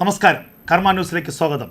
നമസ്കാരം. കർമ്മ ന്യൂസിലേക്ക് സ്വാഗതം.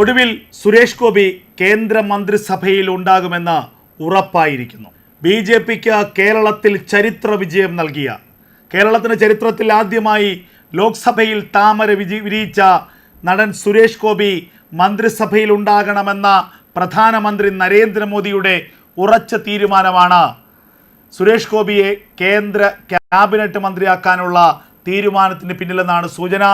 ഒടുവിൽ സുരേഷ് ഗോപി കേന്ദ്രമന്ത്രിസഭയിൽ ഉണ്ടാകുമെന്ന് ഉറപ്പായിരിക്കുന്നു. ബി ജെ പിക്ക് കേരളത്തിൽ ചരിത്ര വിജയം നൽകിയ. കേരളത്തിന് ചരിത്രത്തിൽ ആദ്യമായി ലോക്സഭയിൽ താമര വിജി വിരിയിച്ച നടൻ സുരേഷ് ഗോപി മന്ത്രിസഭയിൽ ഉണ്ടാകണമെന്ന പ്രധാനമന്ത്രി നരേന്ദ്രമോദിയുടെ ഉറച്ച തീരുമാനമാണ് സുരേഷ് ഗോപിയെ കേന്ദ്ര ക്യാബിനറ്റ് മന്ത്രിയാക്കാനുള്ള തീരുമാനത്തിന് പിന്നിലെന്നാണ് സൂചന.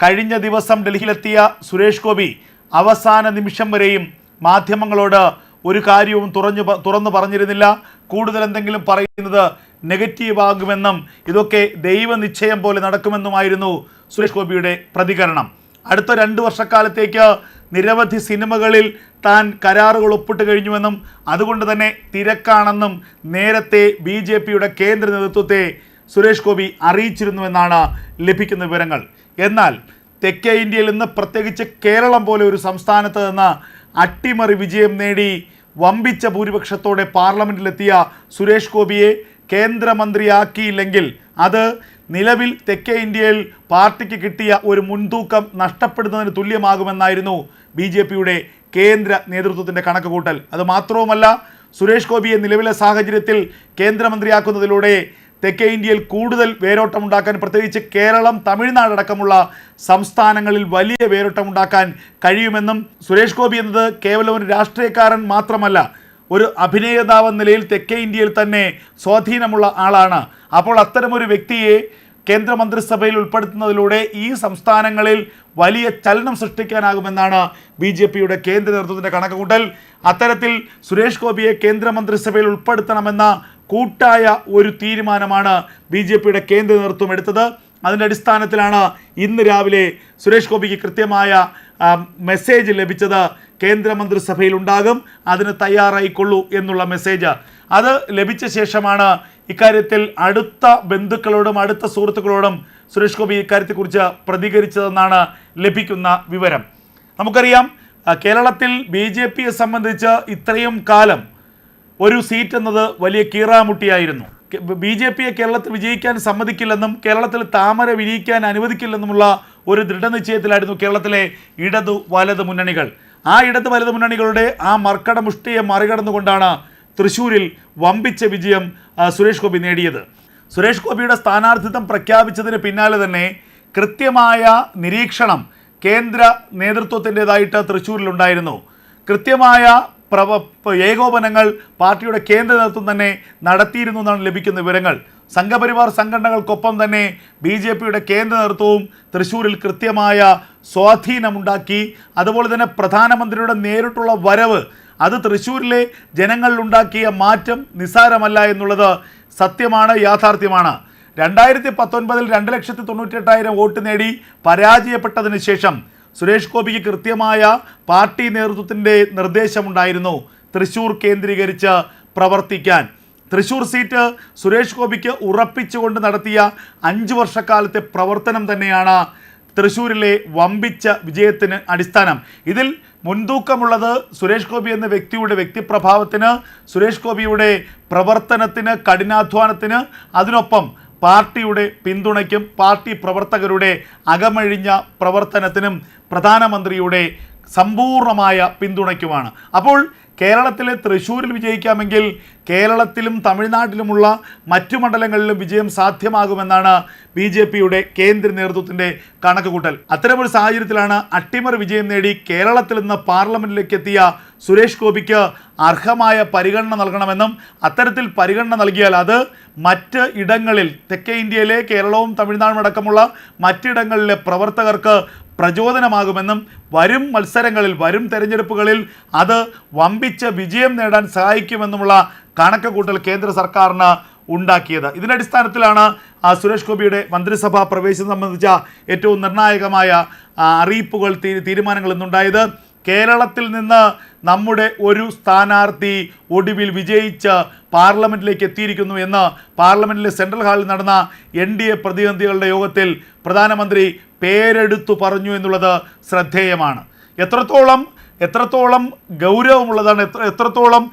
കഴിഞ്ഞ ദിവസം ഡൽഹിയിലെത്തിയ സുരേഷ് ഗോപി അവസാന നിമിഷം വരെയും മാധ്യമങ്ങളോട് ഒരു കാര്യവും തുറഞ്ഞു തുറന്നു പറഞ്ഞിരുന്നില്ല. കൂടുതൽ എന്തെങ്കിലും പറയുന്നത് നെഗറ്റീവ് ആകുമെന്നും ഇതൊക്കെ ദൈവനിശ്ചയം പോലെ നടക്കുമെന്നുമായിരുന്നു സുരേഷ് ഗോപിയുടെ പ്രതികരണം. അടുത്ത രണ്ട് വർഷക്കാലത്തേക്ക് നിരവധി സിനിമകളിൽ താൻ കരാറുകൾ ഒപ്പിട്ട് കഴിഞ്ഞുവെന്നും അതുകൊണ്ട് തന്നെ തിരക്കാണെന്നും നേരത്തെ ബി കേന്ദ്ര നേതൃത്വത്തെ സുരേഷ് ഗോപി അറിയിച്ചിരുന്നുവെന്നാണ് ലഭിക്കുന്ന വിവരങ്ങൾ. എന്നാൽ തെക്കേ ഇന്ത്യയിൽ നിന്ന് പ്രത്യേകിച്ച് കേരളം പോലെ ഒരു സംസ്ഥാനത്ത് നിന്ന് അട്ടിമറി വിജയം നേടി വമ്പിച്ച ഭൂരിപക്ഷത്തോടെ പാർലമെന്റിലെത്തിയ സുരേഷ് ഗോപിയെ കേന്ദ്രമന്ത്രിയാക്കിയില്ലെങ്കിൽ അത് നിലവിൽ തെക്കേ ഇന്ത്യയിൽ പാർട്ടിക്ക് കിട്ടിയ ഒരു മുൻതൂക്കം നഷ്ടപ്പെടുന്നതിന് തുല്യമാകുമെന്നായിരുന്നു ബി ജെ പിയുടെ കേന്ദ്ര നേതൃത്വത്തിന്റെ കണക്കുകൂട്ടൽ. അത് മാത്രവുമല്ല സുരേഷ് ഗോപിയെ നിലവിലെ സാഹചര്യത്തിൽ കേന്ദ്രമന്ത്രിയാക്കുന്നതിലൂടെ തെക്കേ ഇന്ത്യയിൽ കൂടുതൽ വേരോട്ടമുണ്ടാക്കാൻ പ്രത്യേകിച്ച് കേരളം തമിഴ്നാട് അടക്കമുള്ള സംസ്ഥാനങ്ങളിൽ വലിയ വേരോട്ടമുണ്ടാക്കാൻ കഴിയുമെന്നും സുരേഷ് ഗോപി എന്നത് കേവലം ഒരു രാഷ്ട്രീയക്കാരൻ മാത്രമല്ല ഒരു അഭിനേതാവ് നിലയിൽ തെക്കേ ഇന്ത്യയിൽ തന്നെ സ്വാധീനമുള്ള ആളാണ്. അപ്പോൾ അത്തരമൊരു വ്യക്തിയെ കേന്ദ്രമന്ത്രിസഭയിൽ ഉൾപ്പെടുത്തുന്നതിലൂടെ ഈ സംസ്ഥാനങ്ങളിൽ വലിയ ചലനം സൃഷ്ടിക്കാനാകുമെന്നാണ് ബി ജെ പിയുടെ കേന്ദ്ര നേതൃത്വത്തിന്റെ കണക്കുകൂട്ടൽ. അത്തരത്തിൽ സുരേഷ് ഗോപിയെ കേന്ദ്രമന്ത്രിസഭയിൽ ഉൾപ്പെടുത്തണമെന്ന കൂട്ടായ ഒരു തീരുമാനമാണ് ബി ജെ പിയുടെ കേന്ദ്ര നേതൃത്വം എടുത്തത്. അതിന്റെ അടിസ്ഥാനത്തിലാണ് ഇന്ന് രാവിലെ സുരേഷ് ഗോപിക്ക് കൃത്യമായ മെസ്സേജ് ലഭിച്ചത് കേന്ദ്രമന്ത്രിസഭയിൽ ഉണ്ടാകും. അതിന് തയ്യാറായിക്കൊള്ളൂ എന്നുള്ള മെസ്സേജ്. അത് ലഭിച്ച ശേഷമാണ് ഇക്കാര്യത്തിൽ അടുത്ത ബന്ധുക്കളോടും അടുത്ത സുഹൃത്തുക്കളോടും സുരേഷ് ഗോപി ഇക്കാര്യത്തെക്കുറിച്ച് പ്രതികരിച്ചതെന്നാണ് ലഭിക്കുന്ന വിവരം. നമുക്കറിയാം കേരളത്തിൽ ബി ജെ പിയെ സംബന്ധിച്ച് ഇത്രയും കാലം ഒരു സീറ്റ് എന്നത് വലിയ കീറാമുട്ടിയായിരുന്നു. ബി ജെ പിയെ കേരളത്തിൽ വിജയിക്കാൻ സമ്മതിക്കില്ലെന്നും കേരളത്തിൽ താമര വിരിയിക്കാൻ അനുവദിക്കില്ലെന്നുമുള്ള ഒരു ദൃഢനിശ്ചയത്തിലായിരുന്നു കേരളത്തിലെ ഇടതു വലത് മുന്നണികൾ. ആ ഇടതു വലത് മുന്നണികളുടെ ആ മർക്കട മുഷ്ടിയെ മറികടന്നുകൊണ്ടാണ് തൃശ്ശൂരിൽ വമ്പിച്ച വിജയം സുരേഷ് ഗോപി നേടിയത്. സുരേഷ് ഗോപിയുടെ സ്ഥാനാർത്ഥിത്വം പ്രഖ്യാപിച്ചതിന് പിന്നാലെ തന്നെ കൃത്യമായ നിരീക്ഷണം കേന്ദ്ര നേതൃത്വത്തിന്റെതായിട്ട് തൃശ്ശൂരിലുണ്ടായിരുന്നു കൃത്യമായ പ്രവ ഏകോപനങ്ങൾ പാർട്ടിയുടെ കേന്ദ്ര നേതൃത്വം തന്നെ നടത്തിയിരുന്നു എന്നാണ് ലഭിക്കുന്ന വിവരങ്ങൾ. സംഘപരിവാർ സംഘടനകൾക്കൊപ്പം തന്നെ ബി ജെ പിയുടെ കേന്ദ്ര നേതൃത്വവും തൃശ്ശൂരിൽ കൃത്യമായ സ്വാധീനമുണ്ടാക്കി. അതുപോലെ തന്നെ പ്രധാനമന്ത്രിയുടെ നേരിട്ടുള്ള വരവ് അത് തൃശ്ശൂരിലെ ജനങ്ങളിലുണ്ടാക്കിയ മാറ്റം നിസ്സാരമല്ല എന്നുള്ളത് സത്യമാണ് യാഥാർത്ഥ്യമാണ്. രണ്ടായിരത്തി പത്തൊൻപതിൽ രണ്ട് ലക്ഷത്തി തൊണ്ണൂറ്റെട്ടായിരം വോട്ട് നേടി പരാജയപ്പെട്ടതിന് ശേഷം സുരേഷ് ഗോപിക്ക് കൃത്യമായ പാർട്ടി നേതൃത്വത്തിന്റെ നിർദ്ദേശമുണ്ടായിരുന്നു. തൃശ്ശൂർ കേന്ദ്രീകരിച്ച് പ്രവർത്തിക്കാൻ. തൃശ്ശൂർ സീറ്റ് സുരേഷ് ഗോപിക്ക് ഉറപ്പിച്ചുകൊണ്ട് നടത്തിയ അഞ്ച് വർഷക്കാലത്തെ പ്രവർത്തനം തന്നെയാണ് തൃശ്ശൂരിലെ വമ്പിച്ച വിജയത്തിന് അടിസ്ഥാനം. ഇതിൽ മുൻതൂക്കമുള്ളത് സുരേഷ് ഗോപി എന്ന വ്യക്തിയുടെ വ്യക്തിപ്രഭാവത്തിന് സുരേഷ് ഗോപിയുടെ പ്രവർത്തനത്തിന് കഠിനാധ്വാനത്തിന് അതിനൊപ്പം പാർട്ടിയുടെ പിന്തുണയ്ക്കും പാർട്ടി പ്രവർത്തകരുടെ അകമഴിഞ്ഞ പ്രവർത്തനത്തിനും പ്രധാനമന്ത്രിയുടെ സമ്പൂർണമായ പിന്തുണയ്ക്കുമാണ് അപ്പോൾ കേരളത്തിലെ തൃശ്ശൂരിൽ വിജയിക്കാമെങ്കിൽ കേരളത്തിലും തമിഴ്നാട്ടിലുമുള്ള മറ്റു മണ്ഡലങ്ങളിലും വിജയം സാധ്യമാകുമെന്നാണ് ബി ജെ പിയുടെ കേന്ദ്ര നേതൃത്വത്തിന്റെ കണക്കുകൂട്ടൽ. അത്തരമൊരു സാഹചര്യത്തിലാണ് അട്ടിമറി വിജയം നേടി കേരളത്തിൽ നിന്ന് പാർലമെന്റിലേക്ക് എത്തിയ സുരേഷ് ഗോപിക്ക് അർഹമായ പരിഗണന നൽകണമെന്നും അത്തരത്തിൽ പരിഗണന നൽകിയാൽ അത് മറ്റ് ഇടങ്ങളിൽ തെക്കേ ഇന്ത്യയിലെ കേരളവും തമിഴ്നാടും അടക്കമുള്ള മറ്റിടങ്ങളിലെ പ്രവർത്തകർക്ക് പ്രചോദനമാകുമെന്നും വരും മത്സരങ്ങളിൽ വരും തെരഞ്ഞെടുപ്പുകളിൽ അത് വമ്പിച്ച വിജയം നേടാൻ സഹായിക്കുമെന്നുമുള്ള കണക്ക് കൂട്ടൽ കേന്ദ്ര സർക്കാരിന് ഉണ്ടാക്കിയത്. ഇതിന്റെ അടിസ്ഥാനത്തിലാണ് സുരേഷ് ഗോപിയുടെ മന്ത്രിസഭാ പ്രവേശനം സംബന്ധിച്ച ഏറ്റവും നിർണായകമായ അറിയിപ്പുകൾ തീരുമാനങ്ങൾ ഇന്നുണ്ടായത്. കേരളത്തിൽ നിന്ന് നമ്മുടെ ഒരു സ്ഥാനാർത്ഥി ഒടുവിൽ വിജയിച്ച് പാർലമെന്റിലേക്ക് എത്തിയിരിക്കുന്നു എന്ന് പാർലമെന്റിലെ സെൻട്രൽ ഹാളിൽ നടന്ന എൻ ഡി എ പ്രതിനിധികളുടെ യോഗത്തിൽ പ്രധാനമന്ത്രി പേരെടുത്തു പറഞ്ഞു എന്നുള്ളത് ശ്രദ്ധേയമാണ്. എത്രത്തോളം എത്രത്തോളം ഗൗരവമുള്ളതാണ് എത്ര എത്രത്തോളം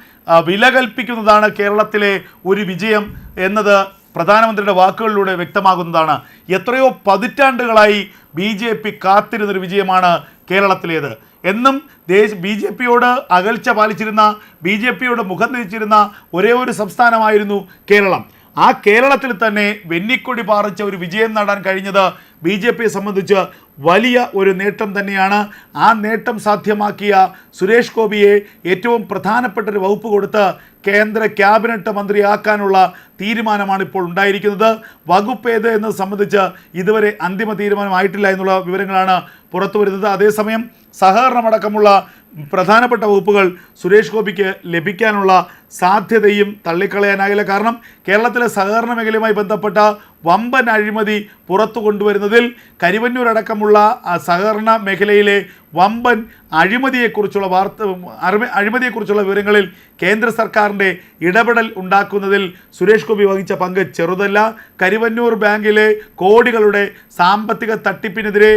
വില കൽപ്പിക്കുന്നതാണ് കേരളത്തിലെ ഒരു വിജയം എന്നത് പ്രധാനമന്ത്രിയുടെ വാക്കുകളിലൂടെ വ്യക്തമാകുന്നതാണ്. എത്രയോ പതിറ്റാണ്ടുകളായി ബി ജെ പി കാത്തിരുന്നൊരു വിജയമാണ് കേരളത്തിലേത്. എന്നും ദേശ ബി ജെ പിയോട് അകൽച്ച പാലിച്ചിരുന്ന ബി ജെ പിയോട് മുഖം തിരിച്ചിരുന്ന ഒരേ ഒരു സംസ്ഥാനമായിരുന്നു കേരളം. ആ കേരളത്തിൽ തന്നെ വെന്നിക്കൊടി പാറിച്ച ഒരു വിജയം നേടാൻ കഴിഞ്ഞത് ബി ജെ പിയെ സംബന്ധിച്ച് വലിയ ഒരു നേട്ടം തന്നെയാണ്. ആ നേട്ടം സാധ്യമാക്കിയ സുരേഷ് ഗോപിയെ ഏറ്റവും പ്രധാനപ്പെട്ട ഒരു വകുപ്പ് കൊടുത്ത് കേന്ദ്ര ക്യാബിനറ്റ് മന്ത്രിയാക്കാനുള്ള തീരുമാനമാണ് ഇപ്പോൾ ഉണ്ടായിരിക്കുന്നത്. വകുപ്പ് ഏത് എന്നത് സംബന്ധിച്ച് ഇതുവരെ അന്തിമ തീരുമാനമായിട്ടില്ല എന്നുള്ള വിവരങ്ങളാണ് പുറത്തു വരുന്നത്. അതേസമയം സഹകരണമടക്കമുള്ള പ്രധാനപ്പെട്ട വകുപ്പുകൾ സുരേഷ് ഗോപിക്ക് ലഭിക്കാനുള്ള സാധ്യതയും തള്ളിക്കളയാനാകില്ല കാരണം കേരളത്തിലെ സഹകരണ മേഖലയുമായി ബന്ധപ്പെട്ട വമ്പൻ അഴിമതി പുറത്തു കൊണ്ടുവരുന്നതിൽ കരിവന്നൂരടക്കമുള്ള സഹകരണ മേഖലയിലെ വമ്പൻ അഴിമതിയെക്കുറിച്ചുള്ള വാർത്ത അഴിമ- അഴിമതിയെക്കുറിച്ചുള്ള വിവരങ്ങളിൽ കേന്ദ്ര സർക്കാരിന്റെ ഇടപെടൽ ഉണ്ടാക്കുന്നതിൽ സുരേഷ് ഗോപി വഹിച്ച പങ്ക് ചെറുതല്ല. കരിവന്നൂർ ബാങ്കിലെ കോടികളുടെ സാമ്പത്തിക തട്ടിപ്പിനെതിരെ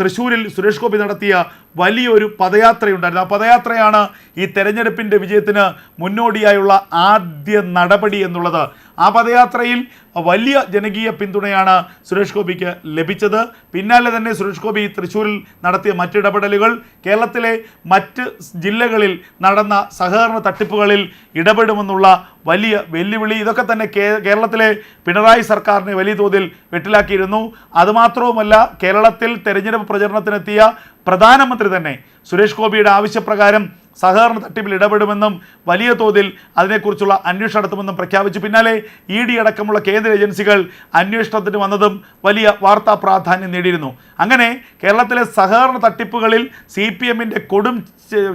തൃശ്ശൂരിൽ സുരേഷ് ഗോപി നടത്തിയ വലിയൊരു പദയാത്രയുണ്ടായിരുന്നു. ആ പദയാത്രയാണ് ഈ തെരഞ്ഞെടുപ്പിന്റെ വിജയത്തിന് മുന്നോടിയായുള്ള ആദ്യ നടപടി എന്നുള്ളത് ആ പദയാത്രയിൽ വലിയ ജനകീയ പിന്തുണയാണ് സുരേഷ് ഗോപിക്ക് ലഭിച്ചത്. പിന്നാലെ തന്നെ സുരേഷ് ഗോപി തൃശ്ശൂരിൽ നടത്തിയ മറ്റിടപെടലുകൾ കേരളത്തിലെ മറ്റ് ജില്ലകളിൽ നടന്ന സഹകരണ തട്ടിപ്പുകളിൽ ഇടപെടുമെന്നുള്ള വലിയ വെല്ലുവിളി ഇതൊക്കെ തന്നെ കേരളത്തിലെ പിണറായി സർക്കാരിനെ വലിയ തോതിൽ വെട്ടിലാക്കിയിരുന്നു. അതുമാത്രവുമല്ല കേരളത്തിൽ തെരഞ്ഞെടുപ്പ് പ്രചരണത്തിനെത്തിയ പ്രധാനമന്ത്രി തന്നെ സുരേഷ് ഗോപിയുടെ ആവശ്യപ്രകാരം സഹകരണ തട്ടിപ്പിൽ ഇടപെടുമെന്നും വലിയ തോതിൽ അതിനെക്കുറിച്ചുള്ള അന്വേഷണം നടത്തുമെന്നും പ്രഖ്യാപിച്ചു. പിന്നാലെ ഇ ഡി അടക്കമുള്ള കേന്ദ്ര ഏജൻസികൾ അന്വേഷണത്തിന് വന്നതും വലിയ വാർത്താ പ്രാധാന്യം നേടിയിരുന്നു. അങ്ങനെ കേരളത്തിലെ സഹകരണ തട്ടിപ്പുകളിൽ സി പി എമ്മിന്റെ കൊടും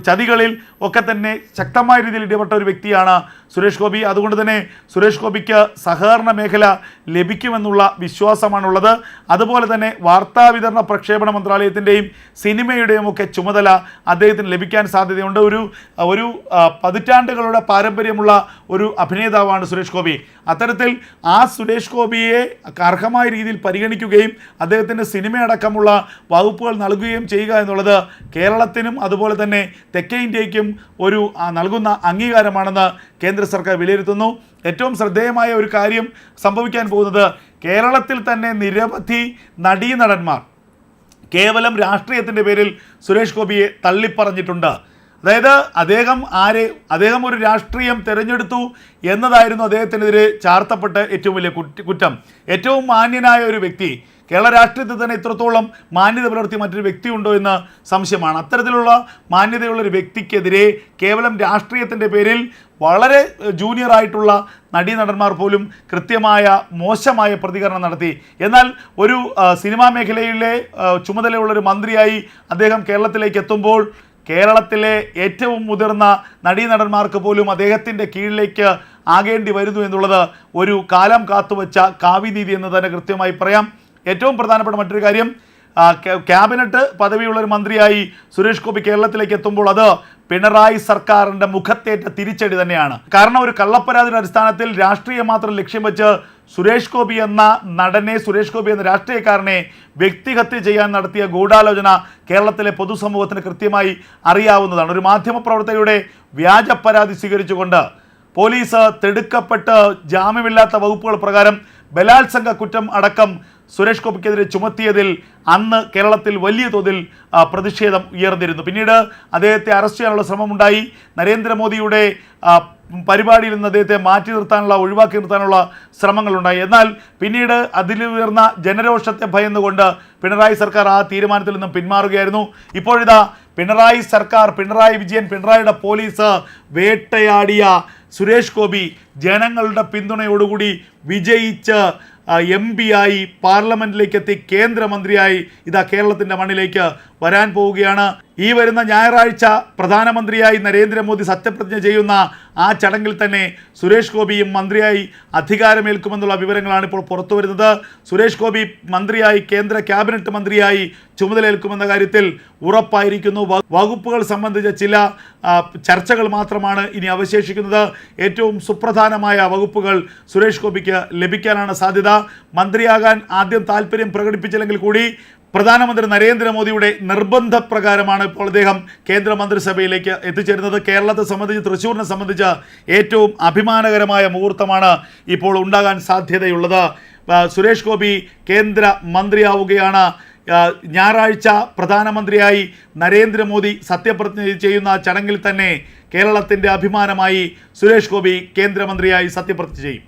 ചതികളിൽ ഒക്കെ തന്നെ ശക്തമായ രീതിയിൽ ഇടപെട്ട ഒരു വ്യക്തിയാണ് സുരേഷ് ഗോപി. അതുകൊണ്ട് തന്നെ സുരേഷ് ഗോപിക്ക് സഹകരണ മേഖല ലഭിക്കുമെന്നുള്ള വിശ്വാസമാണുള്ളത്. അതുപോലെ തന്നെ വാർത്താ വിതരണ പ്രക്ഷേപണ മന്ത്രാലയത്തിന്റെയും സിനിമയുടെയും ഒക്കെ ചുമതല അദ്ദേഹത്തിന് ലഭിക്കാൻ സാധ്യതയുണ്ട്. ഒരു ഒരു പതിറ്റാണ്ടുകളുടെ പാരമ്പര്യമുള്ള ഒരു അഭിനേതാവാണ് സുരേഷ് ഗോപി. അത്തരത്തിൽ ആ സുരേഷ് ഗോപിയെ അർഹമായ രീതിയിൽ പരിഗണിക്കുകയും അദ്ദേഹത്തിന്റെ സിനിമയടക്കമുള്ള വകുപ്പുകൾ നൽകുകയും ചെയ്യുക എന്നുള്ളത് കേരളത്തിനും അതുപോലെ തന്നെ തെക്കേ ഇന്ത്യയ്ക്കും ഒരു നൽകുന്ന അംഗീകാരമാണെന്ന് കേന്ദ്ര സർക്കാർ വിലയിരുത്തുന്നു. ഏറ്റവും ശ്രദ്ധേയമായ ഒരു കാര്യം സംഭവിക്കാൻ പോകുന്നത് കേരളത്തിൽ തന്നെ നിരവധി നടീനടന്മാർ കേവലം രാഷ്ട്രീയത്തിന്റെ പേരിൽ സുരേഷ് ഗോപിയെ തള്ളിപ്പറഞ്ഞിട്ടുണ്ട്. അതായത് അദ്ദേഹം ആരെ അദ്ദേഹം ഒരു രാഷ്ട്രീയം തിരഞ്ഞെടുത്തു എന്നതായിരുന്നു അദ്ദേഹത്തിനെതിരെ ചാർത്തപ്പെട്ട ഏറ്റവും വലിയ കുറ്റം ഏറ്റവും മാന്യനായ ഒരു വ്യക്തി. കേരള രാഷ്ട്രീയത്തിൽ തന്നെ ഇത്രത്തോളം മാന്യത പുലർത്തിയ മറ്റൊരു വ്യക്തിയുണ്ടോ എന്ന് സംശയമാണ്. അത്തരത്തിലുള്ള മാന്യതയുള്ള ഒരു വ്യക്തിക്കെതിരെ കേവലം രാഷ്ട്രീയത്തിന്റെ പേരിൽ വളരെ ജൂനിയറായിട്ടുള്ള നടീനടന്മാർ പോലും കൃത്യമായ മോശമായ പ്രതികരണം നടത്തി. എന്നാൽ ഒരു സിനിമാ മേഖലയിലെ ചുമതലയുള്ളൊരു മന്ത്രിയായി അദ്ദേഹം കേരളത്തിലേക്ക് എത്തുമ്പോൾ കേരളത്തിലെ ഏറ്റവും മുതിർന്ന നടീനടന്മാർക്ക് പോലും അദ്ദേഹത്തിന്റെ കീഴിലേക്ക് ആകേണ്ടി വരുന്നു എന്നുള്ളത് ഒരു കാലം കാത്തുവച്ച കാവ്യനീതി എന്ന് തന്നെ കൃത്യമായി പറയാം. ഏറ്റവും പ്രധാനപ്പെട്ട മറ്റൊരു കാര്യം ക്യാബിനറ്റ് പദവിയുള്ള ഒരു മന്ത്രിയായി സുരേഷ് ഗോപി കേരളത്തിലേക്ക് എത്തുമ്പോൾ അത് പിണറായി സർക്കാരിന്റെ മുഖത്തേറ്റ തിരിച്ചടി തന്നെയാണ്. കാരണം ഒരു കള്ളപ്പരാതിയുടെ അടിസ്ഥാനത്തിൽ രാഷ്ട്രീയം മാത്രം ലക്ഷ്യം വെച്ച് സുരേഷ് ഗോപി എന്ന നടനെ സുരേഷ് ഗോപി എന്ന രാഷ്ട്രീയക്കാരനെ വ്യക്തിഹത്യ ചെയ്യാൻ നടത്തിയ ഗൂഢാലോചന കേരളത്തിലെ പൊതുസമൂഹത്തിന് കൃത്യമായി അറിയാവുന്നതാണ്. ഒരു മാധ്യമപ്രവർത്തകയുടെ വ്യാജ പരാതി സ്വീകരിച്ചുകൊണ്ട് പോലീസ് തിടുക്കപ്പെട്ട് ജാമ്യമില്ലാത്ത വകുപ്പുകൾ പ്രകാരം ബലാത്സംഗ കുറ്റം അടക്കം സുരേഷ് ഗോപിക്കെതിരെ ചുമത്തിയതിൽ അന്ന് കേരളത്തിൽ വലിയ തോതിൽ പ്രതിഷേധം ഉയർന്നിരുന്നു. പിന്നീട് അദ്ദേഹത്തെ അറസ്റ്റ് ചെയ്യാനുള്ള ശ്രമമുണ്ടായി. നരേന്ദ്രമോദിയുടെ പരിപാടിയിൽ നിന്ന് അദ്ദേഹത്തെ മാറ്റി നിർത്താനുള്ള ഒഴിവാക്കി നിർത്താനുള്ള ശ്രമങ്ങളുണ്ടായി. എന്നാൽ പിന്നീട് അതിലുയർന്ന ജനരോഷത്തെ ഭയന്നുകൊണ്ട് പിണറായി സർക്കാർ ആ തീരുമാനത്തിൽ നിന്നും പിന്മാറുകയായിരുന്നു. ഇപ്പോഴിതാ പിണറായി സർക്കാർ പിണറായി വിജയൻ പിണറായിയുടെ പോലീസ് വേട്ടയാടിയ സുരേഷ് ഗോപി ജനങ്ങളുടെ പിന്തുണയോടുകൂടി വിജയിച്ച് എം പി ആയി പാർലമെന്റിലേക്ക് എത്തി കേന്ദ്രമന്ത്രിയായി ഇതാ കേരളത്തിന്റെ മണ്ണിലേക്ക് വരാൻ പോവുകയാണ്. ഈ വരുന്ന ഞായറാഴ്ച പ്രധാനമന്ത്രിയായി നരേന്ദ്രമോദി സത്യപ്രതിജ്ഞ ചെയ്യുന്ന ആ ചടങ്ങിൽ തന്നെ സുരേഷ് ഗോപിയും മന്ത്രിയായി അധികാരമേൽക്കുമെന്നുള്ള വിവരങ്ങളാണ് ഇപ്പോൾ പുറത്തു വരുന്നത്. സുരേഷ് ഗോപി മന്ത്രിയായി കേന്ദ്ര ക്യാബിനറ്റ് മന്ത്രിയായി ചുമതലയേൽക്കുമെന്ന കാര്യത്തിൽ ഉറപ്പായിരിക്കുന്നു. വകുപ്പുകൾ സംബന്ധിച്ച ചില ചർച്ചകൾ മാത്രമാണ് ഇനി അവശേഷിക്കുന്നത്. ഏറ്റവും സുപ്രധാനമായ വകുപ്പുകൾ സുരേഷ് ഗോപിക്ക് ലഭിക്കാനാണ് സാധ്യത. മന്ത്രിയാകാൻ ആദ്യം താല്പര്യം പ്രകടിപ്പിച്ചില്ലെങ്കിൽ കൂടി പ്രധാനമന്ത്രി നരേന്ദ്രമോദിയുടെ നിർബന്ധപ്രകാരമാണ് ഇപ്പോൾ അദ്ദേഹം കേന്ദ്രമന്ത്രിസഭയിലേക്ക് എത്തിച്ചേരുന്നത്. കേരളത്തെ സംബന്ധിച്ച് തൃശ്ശൂരിനെ സംബന്ധിച്ച് ഏറ്റവും അഭിമാനകരമായ മുഹൂർത്തമാണ് ഇപ്പോൾ ഉണ്ടാകാൻ സാധ്യതയുള്ളത്. സുരേഷ് ഗോപി കേന്ദ്ര മന്ത്രിയാവുകയാണ് ഞായറാഴ്ച പ്രധാനമന്ത്രിയായി നരേന്ദ്രമോദി സത്യപ്രതിജ്ഞ ചെയ്യുന്ന ചടങ്ങിൽ തന്നെ കേരളത്തിന്റെ അഭിമാനമായി സുരേഷ് ഗോപി കേന്ദ്രമന്ത്രിയായി സത്യപ്രതിജ്ഞ ചെയ്യും.